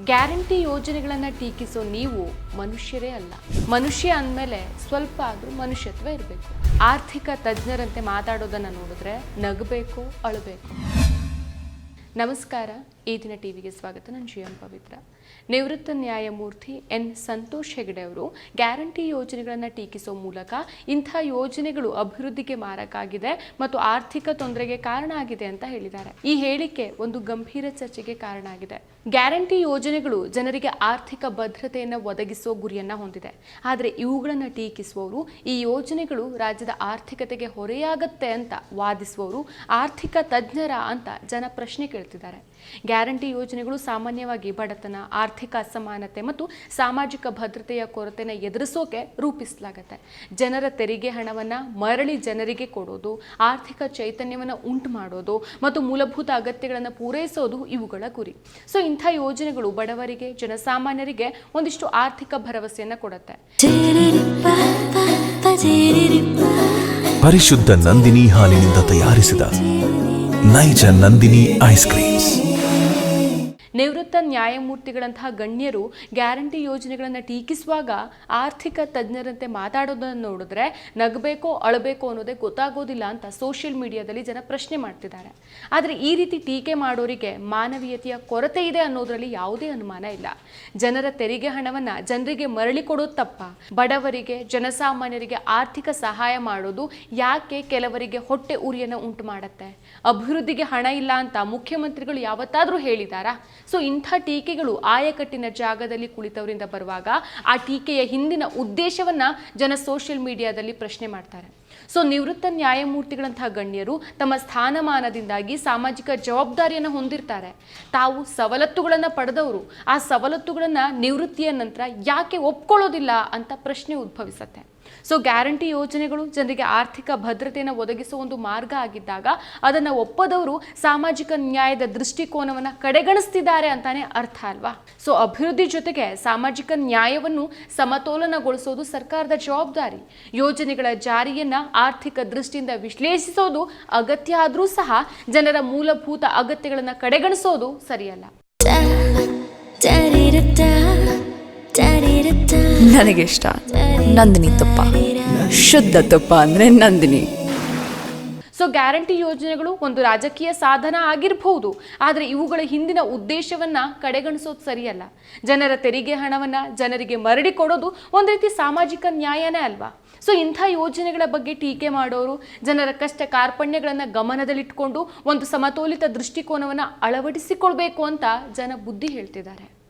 Guarantee ಯೋಜನೆಗಳನ್ನ ಟೀಕಿಸೋ ನೀವು ಮನುಷ್ಯರೇ ಅಲ್ಲ. ಮನುಷ್ಯ ಅಂದಮೇಲೆ ಸ್ವಲ್ಪ ಆದರೂ ಮನುಷ್ಯತ್ವ ಇರಬೇಕು. ಆರ್ಥಿಕ ತಜ್ಞರಂತೆ ಮಾತಾಡೋದನ್ನ ನೋಡಿದ್ರೆ ನಗಬೇಕು, ಅಳಬೇಕು. ನಮಸ್ಕಾರ. ಈ ದಿನ ಟಿವಿಗೆ ಸ್ವಾಗತ. ನಾನು ಜಿ ಎಂ ಪವಿತ್ರ. ನಿವೃತ್ತ ನ್ಯಾಯಮೂರ್ತಿ ಎನ್. ಸಂತೋಷ್ ಹೆಗಡೆ ಅವರು ಗ್ಯಾರಂಟಿ ಯೋಜನೆಗಳನ್ನು ಟೀಕಿಸುವ ಮೂಲಕ ಇಂಥ ಯೋಜನೆಗಳು ಅಭಿವೃದ್ಧಿಗೆ ಮಾರಕಾಗಿದೆ ಮತ್ತು ಆರ್ಥಿಕ ತೊಂದರೆಗೆ ಕಾರಣ ಆಗಿದೆ ಅಂತ ಹೇಳಿದ್ದಾರೆ. ಈ ಹೇಳಿಕೆ ಒಂದು ಗಂಭೀರ ಚರ್ಚೆಗೆ ಕಾರಣ ಆಗಿದೆ. ಗ್ಯಾರಂಟಿ ಯೋಜನೆಗಳು ಜನರಿಗೆ ಆರ್ಥಿಕ ಭದ್ರತೆಯನ್ನು ಒದಗಿಸುವ ಗುರಿಯನ್ನ ಹೊಂದಿದೆ. ಆದರೆ ಇವುಗಳನ್ನು ಟೀಕಿಸುವವರು, ಈ ಯೋಜನೆಗಳು ರಾಜ್ಯದ ಆರ್ಥಿಕತೆಗೆ ಹೊರೆಯಾಗತ್ತೆ ಅಂತ ವಾದಿಸುವವರು, ಆರ್ಥಿಕ ತಜ್ಞರ ಅಂತ ಜನ ಪ್ರಶ್ನೆ ಕೇಳ್ತಿದ್ದಾರೆ. ಗ್ಯಾರಂಟಿ ಯೋಜನೆಗಳು ಸಾಮಾನ್ಯವಾಗಿ ಬಡತನ, ಆರ್ಥಿಕ ಅಸಮಾನತೆ ಮತ್ತು ಸಾಮಾಜಿಕ ಭದ್ರತೆಯ ಕೊರತೆನ ಎದುರಿಸೋಕೆ ರೂಪಿಸಲಾಗುತ್ತೆ. ಜನರ ತೆರಿಗೆ ಹಣವನ್ನು ಮರಳಿ ಜನರಿಗೆ ಕೊಡೋದು, ಆರ್ಥಿಕ ಚೈತನ್ಯವನ್ನು ಉಂಟು ಮಾಡೋದು ಮತ್ತು ಮೂಲಭೂತ ಅಗತ್ಯಗಳನ್ನು ಪೂರೈಸೋದು ಇವುಗಳ ಗುರಿ. ಸೊ, ಇಂಥ ಯೋಜನೆಗಳು ಬಡವರಿಗೆ, ಜನಸಾಮಾನ್ಯರಿಗೆ ಒಂದಿಷ್ಟು ಆರ್ಥಿಕ ಭರವಸೆಯನ್ನು ಕೊಡುತ್ತೆ. ಪರಿಶುದ್ಧ ನಂದಿನಿ ಹಾಲಿನಿಂದ ತಯಾರಿಸಿದ ನೈಜ ನಂದಿನಿ ಐಸ್ ಕ್ರೀಮ್ಸ್. ನಿವೃತ್ತ ನ್ಯಾಯಮೂರ್ತಿಗಳಂತಹ ಗಣ್ಯರು ಗ್ಯಾರಂಟಿ ಯೋಜನೆಗಳನ್ನು ಟೀಕಿಸುವಾಗ ಆರ್ಥಿಕ ತಜ್ಞರಂತೆ ಮಾತಾಡೋದನ್ನು ನೋಡಿದ್ರೆ ನಗಬೇಕೋ ಅಳಬೇಕೋ ಅನ್ನೋದೇ ಗೊತ್ತಾಗೋದಿಲ್ಲ ಅಂತ ಸೋಷಿಯಲ್ ಮೀಡಿಯಾದಲ್ಲಿ ಜನ ಪ್ರಶ್ನೆ ಮಾಡ್ತಿದ್ದಾರೆ. ಆದರೆ ಈ ರೀತಿ ಟೀಕೆ ಮಾಡೋರಿಗೆ ಮಾನವೀಯತೆಯ ಕೊರತೆ ಇದೆ ಅನ್ನೋದರಲ್ಲಿ ಯಾವುದೇ ಅನುಮಾನ ಇಲ್ಲ. ಜನರ ತೆರಿಗೆ ಹಣವನ್ನು ಜನರಿಗೆ ಮರಳಿ ಕೊಡೋದು ತಪ್ಪ. ಬಡವರಿಗೆ, ಜನಸಾಮಾನ್ಯರಿಗೆ ಆರ್ಥಿಕ ಸಹಾಯ ಮಾಡೋದು ಯಾಕೆ ಕೆಲವರಿಗೆ ಹೊಟ್ಟೆ ಉರಿಯನ್ನು ಉಂಟು ಮಾಡುತ್ತೆ? ಅಭಿವೃದ್ಧಿಗೆ ಹಣ ಇಲ್ಲ ಅಂತ ಮುಖ್ಯಮಂತ್ರಿಗಳು ಯಾವತ್ತಾದರೂ ಹೇಳಿದಾರಾ ಸೊ ಇಂಥ ಟೀಕೆಗಳು ಆಯಕಟ್ಟಿನ ಜಾಗದಲ್ಲಿ ಕುಳಿತವರಿಂದ ಬರುವಾಗ ಆ ಟೀಕೆಯ ಹಿಂದಿನ ಉದ್ದೇಶವನ್ನು ಜನ ಸೋಷಿಯಲ್ ಮೀಡಿಯಾದಲ್ಲಿ ಪ್ರಶ್ನೆ ಮಾಡ್ತಾರೆ. ಸೊ ನಿವೃತ್ತ ನ್ಯಾಯಮೂರ್ತಿಗಳಂತಹ ಗಣ್ಯರು ತಮ್ಮ ಸ್ಥಾನಮಾನದಿಂದಾಗಿ ಸಾಮಾಜಿಕ ಜವಾಬ್ದಾರಿಯನ್ನು ಹೊಂದಿರ್ತಾರೆ. ತಾವು ಸವಲತ್ತುಗಳನ್ನು ಪಡೆದವರು, ಆ ಸವಲತ್ತುಗಳನ್ನು ನಿವೃತ್ತಿಯ ನಂತರ ಯಾಕೆ ಒಪ್ಕೊಳ್ಳೋದಿಲ್ಲ ಅಂತ ಪ್ರಶ್ನೆ ಉದ್ಭವಿಸುತ್ತೆ. ಸೊ ಗ್ಯಾರಂಟಿ ಯೋಜನೆಗಳು ಜನರಿಗೆ ಆರ್ಥಿಕ ಭದ್ರತೆಯನ್ನು ಒದಗಿಸುವ ಒಂದು ಮಾರ್ಗ ಆಗಿದ್ದಾಗ ಅದನ್ನು ಒಪ್ಪದವರು ಸಾಮಾಜಿಕ ನ್ಯಾಯದ ದೃಷ್ಟಿಕೋನವನ್ನು ಕಡೆಗಣಿಸ್ತಿದ್ದಾರೆ ಅಂತಾನೆ ಅರ್ಥ ಅಲ್ವಾ ಸೊ ಅಭಿವೃದ್ಧಿ ಜೊತೆಗೆ ಸಾಮಾಜಿಕ ನ್ಯಾಯವನ್ನು ಸಮತೋಲನಗೊಳಿಸೋದು ಸರ್ಕಾರದ ಜವಾಬ್ದಾರಿ ಯೋಜನೆಗಳ ಜಾರಿಯನ್ನ ಆರ್ಥಿಕ ದೃಷ್ಟಿಯಿಂದ ವಿಶ್ಲೇಷಿಸೋದು ಅಗತ್ಯ ಆದರೂ ಸಹ ಜನರ ಮೂಲಭೂತ ಅಗತ್ಯಗಳನ್ನು ಕಡೆಗಣಿಸೋದು ಸರಿಯಲ್ಲ ನನಗಿಷ್ಟ ನಂದಿನಿ ತುಪ್ಪ. ಶುದ್ಧ ತುಪ್ಪ ಅಂದ್ರೆ ನಂದಿನಿ. ಸೊ ಗ್ಯಾರಂಟಿ ಯೋಜನೆಗಳು ಒಂದು ರಾಜಕೀಯ ಸಾಧನ ಆಗಿರಬಹುದು. ಆದರೆ ಇವುಗಳ ಹಿಂದಿನ ಉದ್ದೇಶವನ್ನ ಕಡೆಗಣಿಸೋದು ಸರಿಯಲ್ಲ. ಜನರ ತೆರಿಗೆ ಹಣವನ್ನ ಜನರಿಗೆ ಮರಳಿ ಕೊಡೋದು ಒಂದು ರೀತಿ ಸಾಮಾಜಿಕ ನ್ಯಾಯನೇ ಅಲ್ವಾ? ಸೊ ಇಂಥ ಯೋಜನೆಗಳ ಬಗ್ಗೆ ಟೀಕೆ ಮಾಡೋರು, ಜನರ ಕಷ್ಟ ಕಾರ್ಪಣ್ಯಗಳನ್ನು ಗಮನದಲ್ಲಿಟ್ಕೊಂಡು ಒಂದು ಸಮತೋಲಿತ ದೃಷ್ಟಿಕೋನವನ್ನು ಅಳವಡಿಸಿಕೊಳ್ಬೇಕು ಅಂತ ಜನ ಬುದ್ಧಿ ಹೇಳ್ತಿದ್ದಾರೆ.